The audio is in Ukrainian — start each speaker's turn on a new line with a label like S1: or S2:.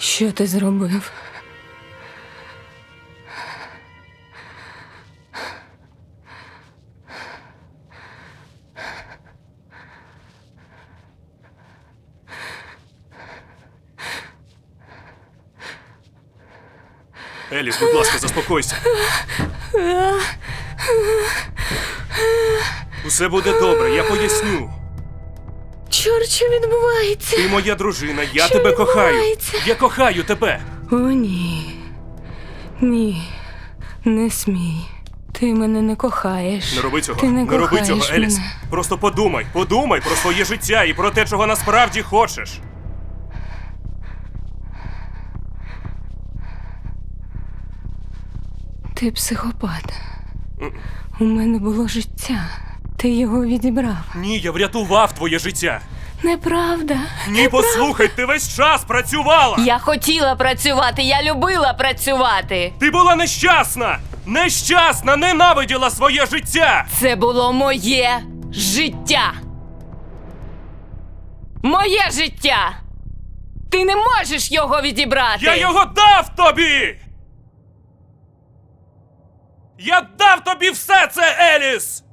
S1: Що ти зробив?
S2: Еліс, будь ласка, заспокойся. Усе буде добре, я поясню.
S1: Чорт, що відбувається?
S2: Ти моя дружина, я
S1: Що
S2: тебе кохаю.
S1: відбувається?
S2: Я кохаю тебе.
S1: О, ні. Ні. Не смій. Ти мене не кохаєш.
S2: Не роби цього.
S1: Ти не,
S2: не роби
S1: кохаєш
S2: цього, Еліс.
S1: мене.
S2: Просто подумай, подумай про своє життя і про те, чого насправді хочеш.
S1: Ти психопат. У мене було життя. Ти його відібрав.
S2: Ні, я врятував твоє життя.
S1: Неправда.
S2: Ні, послухай, ти весь час працювала.
S3: Я хотіла працювати, я любила працювати.
S2: Ти була нещасна! Нещасна, ненавиділа своє життя!
S3: Це було моє життя. Моє життя. Ти не можеш його відібрати.
S2: Я його дав тобі! Я дав тобі все це, Еліс!